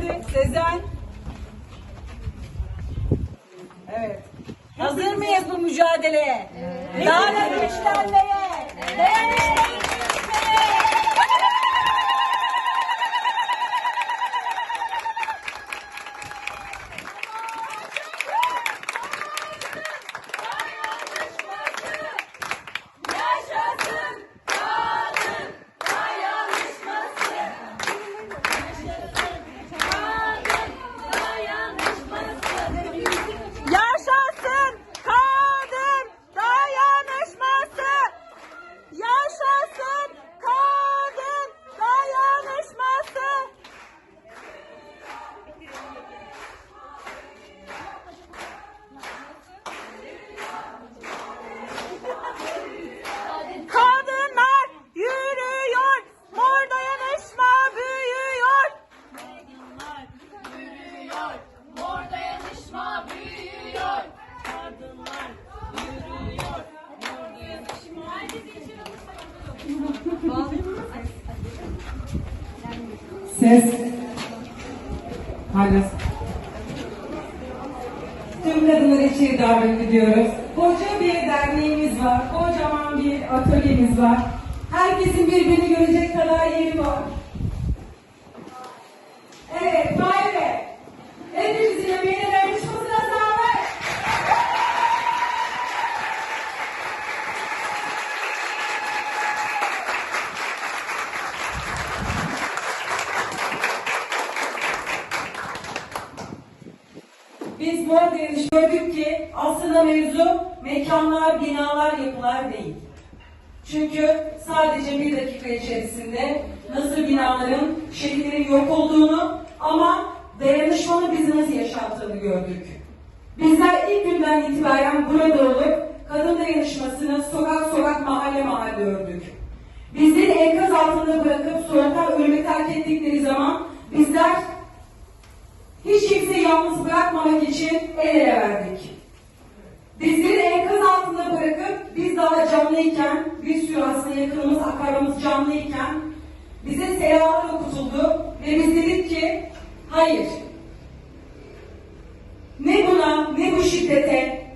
geldi. Sezen. Evet. Hazır mıyız bu mücadeleye? Evet. Daha da güçlenmeye. Dayanışmayı güçlenmeye. Ses. Hala. Tüm kadınları içeri davet ediyoruz. Koca bir derneğimiz var. Kocaman bir atölyemiz var. Herkesin birbirini görecek kadar yeri var. Dayanış gördük ki aslında mevzu mekanlar, binalar, yapılar değil. Çünkü sadece bir dakika içerisinde nasıl binaların, şehirlerin yok olduğunu ama dayanışmanın bizi nasıl yaşattığını gördük. Bizler ilk günden itibaren burada olup kadın dayanışmasını sokak sokak mahalle mahalle ördük. Bizleri enkaz altında bırakıp soğukta ölüme terk ettikleri zaman bizler hiç kimseyi yalnız bırakmamak için el ele verdik. Bizleri enkaz altında bırakıp biz daha canlıyken, bir sürü aslında yakınımız, akrabamız canlıyken bize selamlar okutuldu ve biz dedik ki hayır. Ne buna, ne bu şiddete,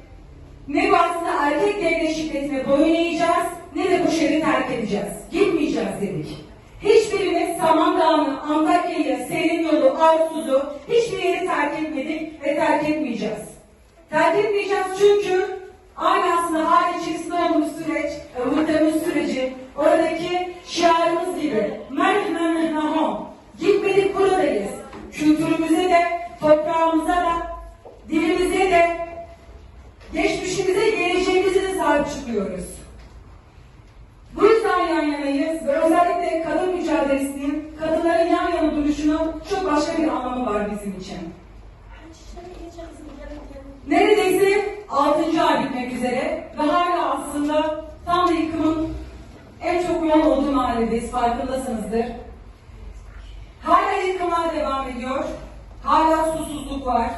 ne bu aslında erkek devlet şiddetine boyun eğeceğiz, ne de bu şehri terk edeceğiz. Gitmeyeceğiz dedik. Hiçbirimiz Samandağ'ını, Antakya'yı, Selim yolu, Arsuz'u hiçbir terk etmeyeceğiz. Terk etmeyeceğiz çünkü aynı aslında hal içerisinde olduğumuz süreç, umutlarımız süreci, oradaki şiarımız gibi. Merhaba, Gitmedik buradayız. Kültürümüze de, toprağımıza da, dilimize de, geçmişimize, geleceğimize de sahip çıkıyoruz. Bu yüzden yan yanayız ve özellikle kadın mücadelesinin kadınların yan yana duruşunun çok başka bir anlamı var bizim için. 6. ay bitmek üzere ve hala aslında tam da yıkımın en çok yoğun olduğu mahalledeyiz, farkındasınızdır. Hala yıkımlar devam ediyor, hala susuzluk var,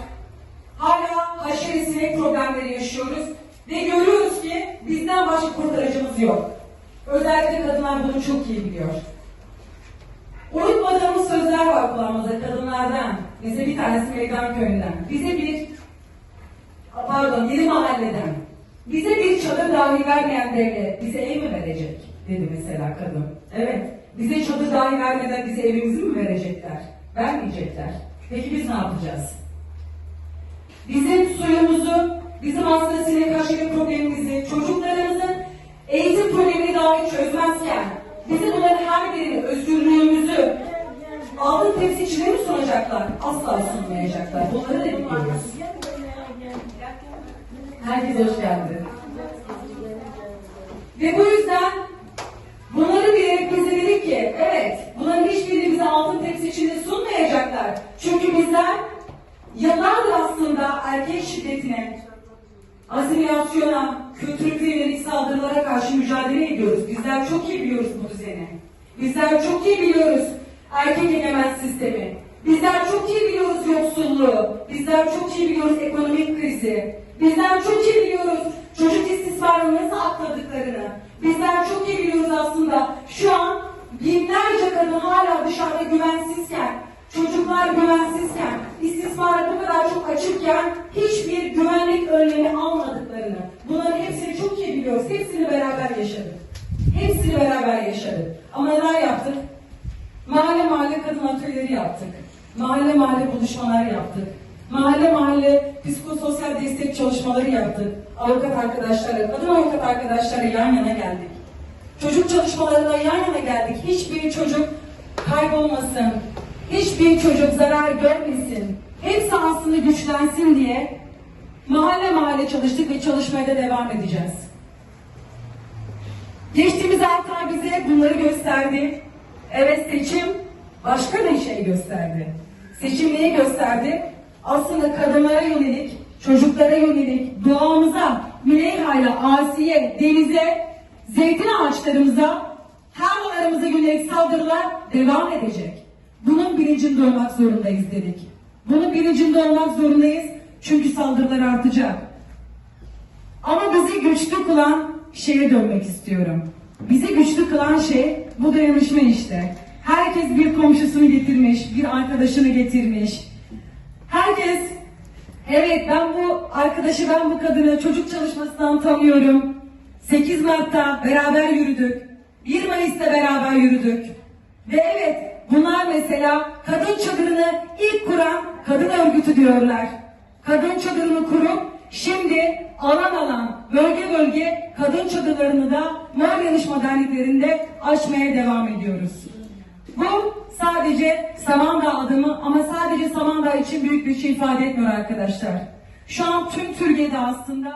hala haşere sinek problemleri yaşıyoruz ve görüyoruz ki bizden başka kurtarıcımız yok. Özellikle kadınlar bunu çok iyi biliyor. Unutmadığımız sözler var kulağımızda kadınlardan. Bize bir tanesi Meydan Köyü'nden. Bize bir, pardon yedi mahalleden. Bize bir çadır dahi vermeyen devlet bize ev mi verecek? Dedi mesela kadın. Evet. Bize çadır dahi vermeden bize evimizi mi verecekler? Vermeyecekler. Peki biz ne yapacağız? Bizim suyumuzu, bizim aslında sinek haşere problemimizi, çocuklarımızın eğitim problemini dahi çözmezken bize bunların her birini, özgürlüğümüzü altın tepsi içine mi sunacaklar? Asla sunmayacaklar. Bunları da. Herkes hoş geldi. Ve bu yüzden bunları bilerek bize dedik ki evet bunların hiçbirini bize altın tepsi içinde sunmayacaklar. Çünkü bizler yıllardır aslında erkek şiddetine, asimilasyona, kültürümüze yönelik saldırılara karşı mücadele ediyoruz. Bizler çok iyi biliyoruz bu düzeni. Bizler çok iyi biliyoruz erkek egemen sistemi. Bizler çok iyi biliyoruz yoksulluğu. Bizler çok iyi biliyoruz ekonomik krizi. Bizler çok iyi biliyoruz çocuk istismarını nasıl atladıklarını. Bizler çok iyi biliyoruz aslında şu an binlerce kadın hala dışarıda güvensizken çocuklar güvensizken, istismara bu kadar çok açıkken hiçbir güvenlik önlemi almadıklarını, bunların hepsini çok iyi biliyoruz. Hepsini beraber yaşadık. Hepsini beraber yaşadık. Ama neler yaptık? Mahalle mahalle kadın atölyeleri yaptık. Mahalle mahalle buluşmalar yaptık. Mahalle mahalle psikososyal destek çalışmaları yaptık. Avukat arkadaşlarla, kadın avukat arkadaşlarla yan yana geldik. Çocuk çalışmalarına yan yana geldik. Hiçbir çocuk kaybolmasın. Hiçbir çocuk zarar görmesin. Hepsi aslında güçlensin diye mahalle mahalle çalıştık ve çalışmaya da devam edeceğiz. Geçtiğimiz altı ay bize bunları gösterdi. Evet seçim başka bir şey gösterdi. Seçim neyi gösterdi? Aslında kadınlara yönelik, çocuklara yönelik, doğamıza, Müleyha'yla, Asiye, denize, zeytin ağaçlarımıza, tarlalarımıza yönelik saldırılar devam edecek. Bunun bilincinde olmak zorundayız dedik. Bunun bilincinde olmak zorundayız çünkü saldırılar artacak. Ama bizi güçlü kılan şeye dönmek istiyorum. Bizi güçlü kılan şey bu dayanışma işte. Herkes bir komşusunu getirmiş, bir arkadaşını getirmiş. Herkes, evet ben bu arkadaşı, ben bu kadını çocuk çalışmasından tanıyorum. 8 Mart'ta beraber yürüdük. 1 Mayıs'ta beraber yürüdük. Ve evet bunlar mesela kadın çadırını ilk kuran kadın örgütü diyorlar. Kadın çadırını kurup şimdi alan alan, bölge bölge kadın çadırlarını da Mor Yanışma derneklerinde açmaya devam ediyoruz. Bu sadece Samandağ adımı ama sadece Samandağ için büyük bir şey ifade etmiyor arkadaşlar. Şu an tüm Türkiye'de aslında